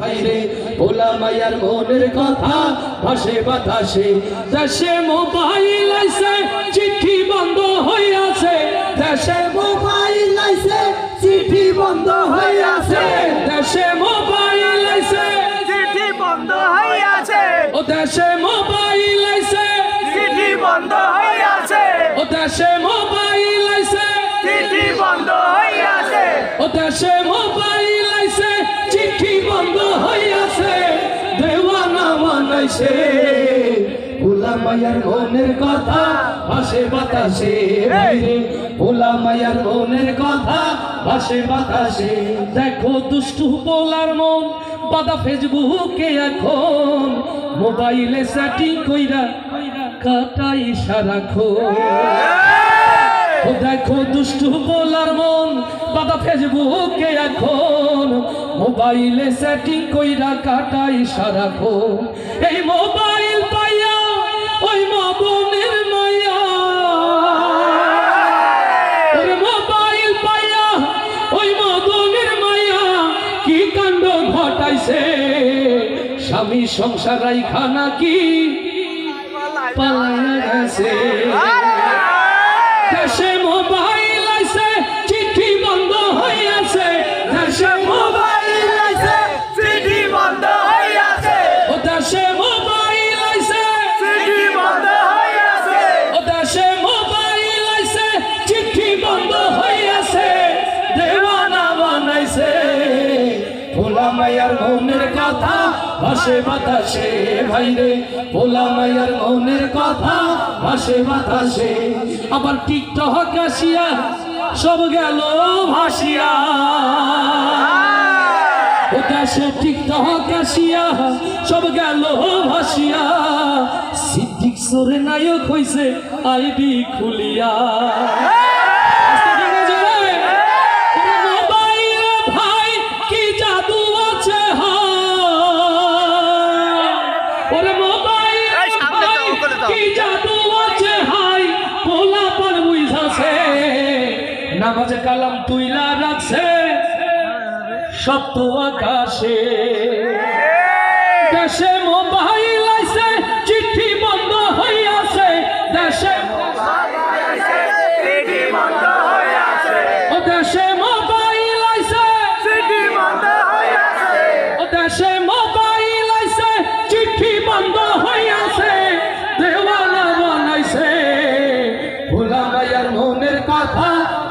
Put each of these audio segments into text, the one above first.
ভাইরে ভোলা মায়ার মনের কথা ভাসে বাতাসে দেশে মোবাইল আইছে চিঠি বন্ধ হইয়াছে। দেশে মোবাইল আইছে চিঠি বন্ধ হইয়াছে। দেশে মোবাইল আইছে চিঠি বন্ধ হইয়াছে। ও দেশে মোবাইল আইছে চিঠি বন্ধ হইয়াছে। ও দেশে মোবাইল আইছে চিঠি বন্ধ হইয়াছে। ও দেশে মানাইছে ভোলা মায়ার মনের কথা ভাসে বাতাসে ভোলা মায়ার মনের কথা ভাসে বাতাসে। দেখো দুষ্টু বলার মন বাদা ফেসবুকে এখন। মোবাইলে সেটিং কইরা কাটাই সারাক্ষণ। ও দেখো দুষ্টু বলার মন, বাবা ফেসবুকে এখন। মোবাইলে সেটিং কইরা কাটাই সারাক্ষণ। এই মোবাইল পাইয়া ওই মবনের পাইয়া ওই কি কাণ্ড ঘটাইছে? স্বামী সংসার খানা কি পালায়া গেছে। ভোলা মায়ার মনের কথা, ভাসে বাতাসে ভাইরে ভোলা মায়ার মনের কথা, ভাসে বাতাসে। আবার টিকটক আসিয়া সব গেল ভাসিয়া। দেশে টিকটক আসিয়া সব গেল ভাসিয়া। সিদ্দিক সরে নায়ক হইছে, আইডি খুলিয়া। নামাজে কালাম তুইলা রাখছে। সপ্ত আকাশে। দেশে মোবাইল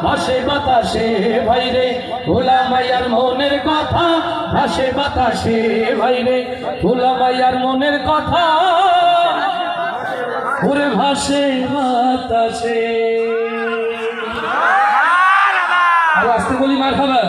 ভাসে বাতাসে ভাইরে ভোলা মাইয়ার মনের কথা ভাসে বাতাসে ভাইরে ভোলা মাইয়ার মনের কথা। ওরে ভাসে বাতাসে। আর আসতে বলি মার খাবা